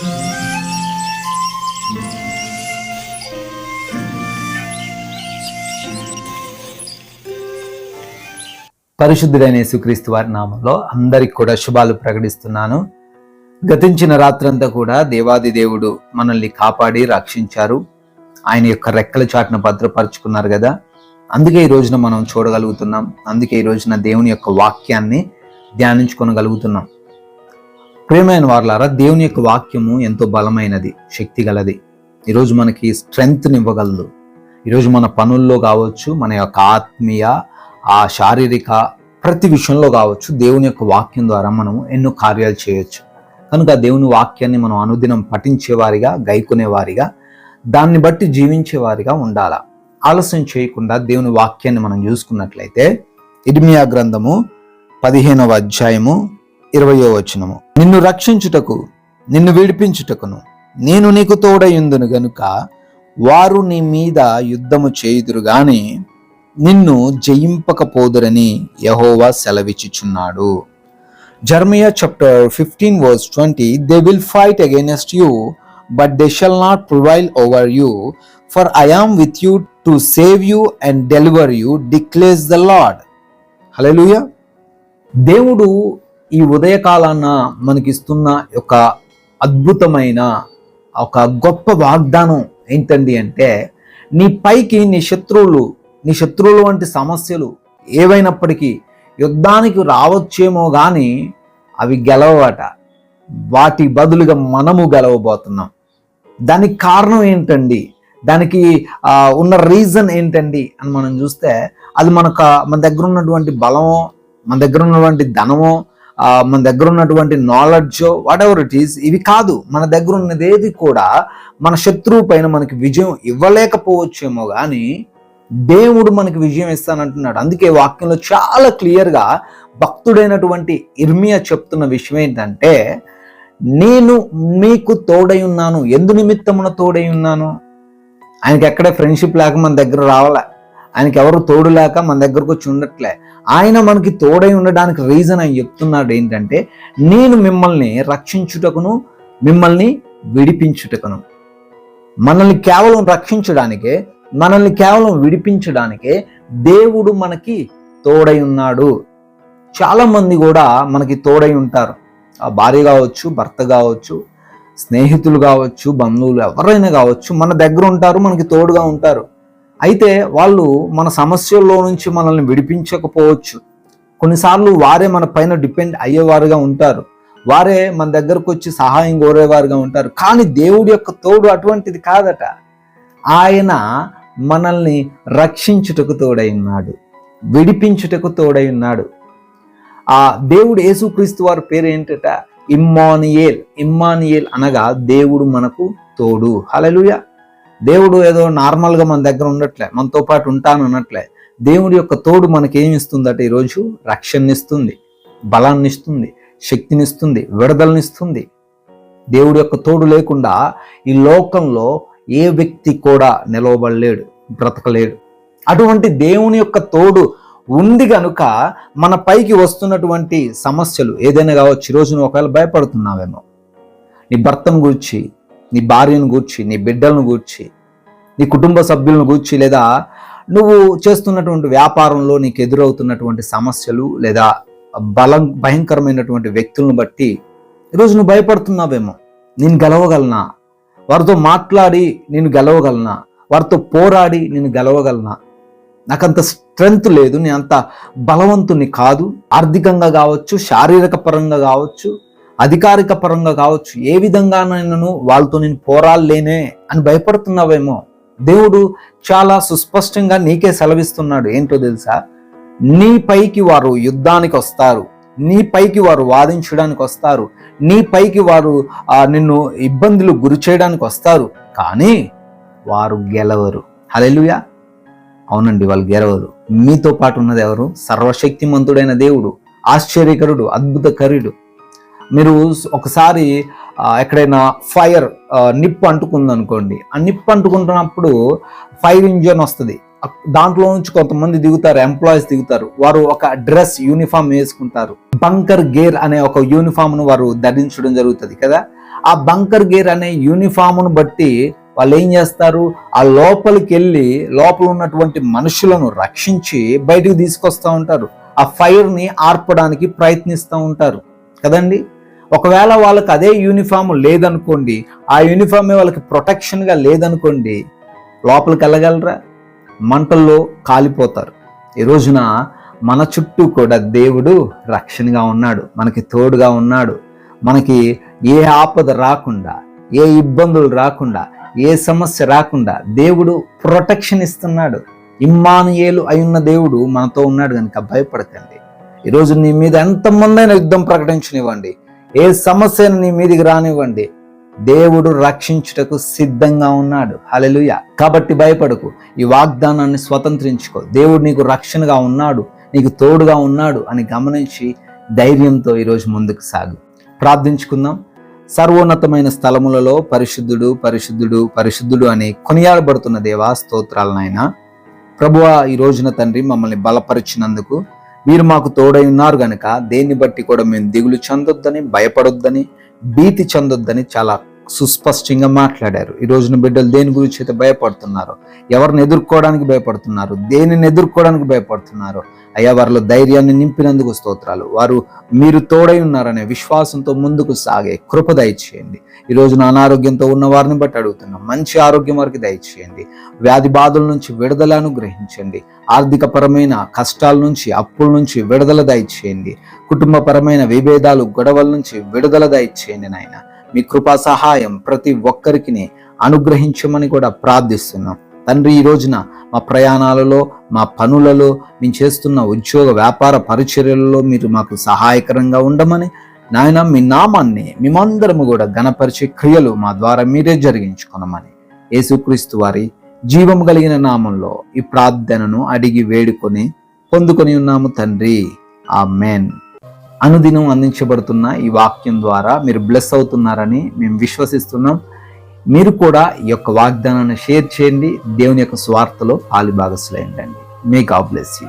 పరిశుద్ధుడైన యేసుక్రీస్తు వారి నామంలో అందరికి కూడా శుభాలు ప్రకటిస్తున్నాను. గతించిన రాత్రంతా కూడా దేవాది దేవుడు మనల్ని కాపాడి రక్షించారు. ఆయన యొక్క రెక్కల చాటున భద్రపరుచుకున్నారు కదా. అందుకే ఈ రోజున మనం చూడగలుగుతున్నాం. అందుకే ఈ రోజున దేవుని యొక్క వాక్యాన్ని ధ్యానించుకొనగలుగుతున్నాం. ప్రేమైన వార్లారా దేవుని యొక్క వాక్యము ఎంతో బలమైనది శక్తి గలది ఈరోజు మనకి స్ట్రెంగ్త్నివ్వగలదు. ఈరోజు మన పనుల్లో కావచ్చు మన యొక్క ఆత్మీయ ఆ శారీరక ప్రతి విషయంలో కావచ్చు దేవుని యొక్క వాక్యం ద్వారా మనం ఎన్నో కార్యాలు చేయొచ్చు. కనుక దేవుని వాక్యాన్ని మనం అనుదినం పఠించేవారిగా గైకునేవారిగా దాన్ని బట్టి జీవించేవారిగా ఉండాల? ఆలస్యం చేయకుండా దేవుని వాక్యాన్ని మనం చూసుకున్నట్లయితే ఇర్మియా గ్రంథము పదిహేనవ అధ్యాయము ఇరవయో వచనము. నిన్ను రక్షించుటకు నిన్ను విడిపించుటకును నేను నీకు తోడయుందును గనుక వారు నీ మీద యుద్ధము చేయుదురు గాని నిన్ను జయింపకపోదురని యహోవా సెలవిచ్చుచున్నాడు. Jeremiah chapter fifteen verse twenty they will fight against you but they shall not prevail over you for I am with you to save you and deliver you declares the Lord hello దేవుడు ఈ ఉదయకాలాన మనకిస్తున్న ఒక అద్భుతమైన ఒక గొప్ప వాగ్దానం ఏంటండి అంటే నీ పైకి నీ శత్రువులు నీ శత్రువులు వంటి సమస్యలు ఏవైనప్పటికీ యుద్ధానికి రావచ్చేమో కానీ అవి గెలవట వాటి బదులుగా మనము గెలవబోతున్నాం. దానికి కారణం ఏంటండి? దానికి ఉన్న రీజన్ ఏంటండి అని మనం చూస్తే అది మనకు మన దగ్గర ఉన్నటువంటి బలమో మన దగ్గర ఉన్నటువంటి ధనమో మన దగ్గర ఉన్నటువంటి knowledge whatever it is ఇవి కాదు. మన దగ్గర ఉన్నదేది కూడా మన శత్రువు పైన మనకి విజయం ఇవ్వలేకపోవచ్చేమో కానీ దేవుడు మనకి విజయం ఇస్తానంటున్నాడు. అందుకే వాక్యంలో చాలా క్లియర్గా భక్తుడైనటువంటి ఇర్మియా చెప్తున్న విషయం ఏంటంటే నేను మీకు తోడై ఉన్నాను. ఎందు నిమిత్తమున తోడై ఉన్నాను? ఆయనకి ఎక్కడే ఫ్రెండ్షిప్ లేక మన దగ్గర రావాలా? ఆయనకి ఎవరు తోడు లేక మన దగ్గరకు వచ్చి ఉండట్లే. ఆయన మనకి తోడై ఉండడానికి రీజన్ ఆయన చెప్తున్నాడు ఏంటంటే నేను మిమ్మల్ని రక్షించుటకును మిమ్మల్ని విడిపించుటకును. మనల్ని కేవలం రక్షించడానికే మనల్ని కేవలం విడిపించడానికే దేవుడు మనకి తోడై ఉన్నాడు. చాలామంది కూడా మనకి తోడై ఉంటారు. ఆ భార్య కావచ్చు భర్త కావచ్చు స్నేహితులు కావచ్చు బంధువులు ఎవరైనా కావచ్చు మన దగ్గర ఉంటారు మనకి తోడుగా ఉంటారు. అయితే వాళ్ళు మన సమస్యల్లో నుంచి మనల్ని విడిపించకపోవచ్చు. కొన్నిసార్లు వారే మన పైన డిపెండ్ అయ్యేవారుగా ఉంటారు. వారే మన దగ్గరకు వచ్చి సహాయం కోరేవారుగా ఉంటారు. కానీ దేవుడి యొక్క తోడు అటువంటిది కాదట. ఆయన మనల్ని రక్షించుటకు తోడై ఉన్నాడు. విడిపించుటకు తోడై ఉన్నాడు. ఆ దేవుడు యేసుక్రీస్తు వారి పేరు ఏంటట? ఇమ్మానియేల్. ఇమ్మానియేల్ అనగా దేవుడు మనకు తోడు. హలలుయా దేవుడు ఏదో నార్మల్గా మన దగ్గర ఉండట్లే మనతో పాటు ఉంటాను అన్నట్లే. దేవుడి యొక్క తోడు మనకి ఏమి ఇస్తుందట ఈరోజు? రక్షణనిస్తుంది బలాన్ని ఇస్తుంది శక్తినిస్తుంది విడుదలనిస్తుంది. దేవుడి యొక్క తోడు లేకుండా ఈ లోకంలో ఏ వ్యక్తి కూడా నిలవబడలేడు బ్రతకలేడు. అటువంటి దేవుని యొక్క తోడు ఉంది గనుక మన పైకి వస్తున్నటువంటి సమస్యలు ఏదైనా కావచ్చు ఈరోజు నువ్వు ఒకవేళ భయపడుతున్నావేమో. నీ భర్తను గూర్చి నీ భార్యను గూర్చి నీ బిడ్డలను గూర్చి నీ కుటుంబ సభ్యులను గూర్చి లేదా నువ్వు చేస్తున్నటువంటి వ్యాపారంలో నీకు ఎదురవుతున్నటువంటి సమస్యలు లేదా బలం భయంకరమైనటువంటి వ్యక్తులను బట్టి ఈరోజు నువ్వు భయపడుతున్నావేమో. నేను గెలవగలనా? వారితో మాట్లాడి నేను గెలవగలనా? వారితో పోరాడి నేను గెలవగలనా? నాకంత స్ట్రెంగ్త్ లేదు నేను అంత బలవంతుని కాదు. ఆర్థికంగా కావచ్చు శారీరక పరంగా కావచ్చు అధికారిక పరంగా కావచ్చు ఏ విధంగానైనాను వాళ్ళతో నేను పోరాడలేనే అని భయపడుతున్నావేమో. దేవుడు చాలా సుస్పష్టంగా నీకే సెలవిస్తున్నాడు. ఏంటో తెలుసా? నీ పైకి వారు యుద్ధానికి వస్తారు. నీ పైకి వారు వాదించడానికి వస్తారు. నీ పైకి వారు నిన్ను ఇబ్బందులు గురి చేయడానికి వస్తారు. కానీ వారు గెలవరు. హలెలుయా అవునండి వాళ్ళు గెలవరు. మీతో పాటు ఉన్నది ఎవరు? సర్వశక్తిమంతుడైన దేవుడు ఆశ్చర్యకరుడు అద్భుతకరుడు. మీరు ఒకసారి ఎక్కడైనా ఫైర్ నిప్పు అంటుకుంది అనుకోండి ఆ నిప్పు అంటుకుంటున్నప్పుడు ఫైర్ ఇంజన్ వస్తుంది. దాంట్లో నుంచి కొంతమంది దిగుతారు ఎంప్లాయీస్ దిగుతారు. వారు ఒక డ్రెస్ యూనిఫామ్ వేసుకుంటారు. బంకర్ గేర్ అనే ఒక యూనిఫామ్ను వారు ధరించడం జరుగుతుంది కదా? ఆ బంకర్ గేర్ అనే యూనిఫామ్ను బట్టి వాళ్ళు ఏం చేస్తారు? ఆ లోపలికి వెళ్ళి లోపల ఉన్నటువంటి మనుషులను రక్షించి బయటికి తీసుకొస్తూ ఉంటారు. ఆ ఫైర్ని ఆర్పడానికి ప్రయత్నిస్తూ ఉంటారు. కదండి? ఒకవేళ వాళ్ళకి అదే యూనిఫామ్ లేదనుకోండి ఆ యూనిఫామే వాళ్ళకి ప్రొటెక్షన్గా లేదనుకోండి లోపలికి వెళ్ళగలరా? మంటల్లో కాలిపోతారు. ఈ రోజున మన చుట్టూ కూడా దేవుడు రక్షణగా ఉన్నాడు మనకి తోడుగా ఉన్నాడు. మనకి ఏ ఆపద రాకుండా ఏ ఇబ్బందులు రాకుండా ఏ సమస్య రాకుండా దేవుడు ప్రొటెక్షన్ ఇస్తున్నాడు. ఇమ్మానుయేలు అయి దేవుడు మనతో ఉన్నాడు కనుక భయపడకండి. ఈరోజు నీ మీద ఎంతమందైనా యుద్ధం ప్రకటించనివ్వండి. ఏ సమస్యను నీ మీదికి రానివ్వండి. దేవుడు రక్షించుటకు సిద్ధంగా ఉన్నాడు. హలెలుయ కాబట్టి భయపడకు. ఈ వాగ్దానాన్ని స్వతంత్రించుకో. దేవుడు నీకు రక్షణగా ఉన్నాడు. నీకు తోడుగా ఉన్నాడు అని గమనించి ధైర్యంతో ఈరోజు ముందుకు సాగు. ప్రార్థించుకుందాం. సర్వోన్నతమైన స్థలములలో పరిశుద్ధుడు పరిశుద్ధుడు పరిశుద్ధుడు అని కొనియాడబడుతున్న దేవా స్తోత్రాలనైనా ప్రభువ ఈ రోజున తండ్రి మమ్మల్ని బలపరిచినందుకు మీరు మాకు తోడై ఉన్నారు గనక దేన్ని బట్టి కూడా మేము దిగులు చెందొద్దని భయపడొద్దని భీతి చెందొద్దని చాలా సుస్పష్టంగా మాట్లాడారు. ఈ రోజున బిడ్డలు దేని గురించి అయితే భయపడుతున్నారు ఎవరిని ఎదుర్కోవడానికి భయపడుతున్నారు దేనిని ఎదుర్కోవడానికి భయపడుతున్నారు అయ్యా వారిలో ధైర్యాన్ని నింపినందుకు స్తోత్రాలు. వారు మీరు తోడై ఉన్నారనే విశ్వాసంతో ముందుకు సాగే కృప దయచేయండి. ఈ రోజున అనారోగ్యంతో ఉన్న వారిని బట్టి అడుగుతున్నాం. మంచి ఆరోగ్యం వారికి దయచేయండి. వ్యాధి బాధల నుంచి విడుదల అనుగ్రహించండి. ఆర్థిక పరమైన కష్టాల నుంచి అప్పుల నుంచి విడుదల దయచేయండి. కుటుంబపరమైన విభేదాలు గొడవల నుంచి విడుదల దయచేయండి నాయన. మీ కృపా సహాయం ప్రతి ఒక్కరికి అనుగ్రహించమని కూడా ప్రార్థిస్తున్నాం. తండ్రి ఈ రోజున మా ప్రయాణాలలో మా పనులలో మేము చేస్తున్న ఉద్యోగ వ్యాపార పరిచర్యలలో మీరు మాకు సహాయకరంగా ఉండమని నాయన మీ నామాన్ని మేమందరము కూడా గణపరిచే క్రియలు మా ద్వారా మీరే జరిగించుకున్నామని యేసుక్రీస్తు వారి జీవం కలిగిన నామంలో ఈ ప్రార్థనను అడిగి వేడుకొని పొందుకొని ఉన్నాము తండ్రి. ఆ మేన్ అనుదినం అందించబడుతున్న ఈ వాక్యం ద్వారా మీరు బ్లెస్ అవుతున్నారని మేము విశ్వసిస్తున్నాం. మీరు కూడా ఈ యొక్క వాగ్దానాన్ని షేర్ చేయండి. దేవుని యొక్క స్వార్థలో పాలి భాగస్లైండి మే గాడ్ బ్లెస్ యూ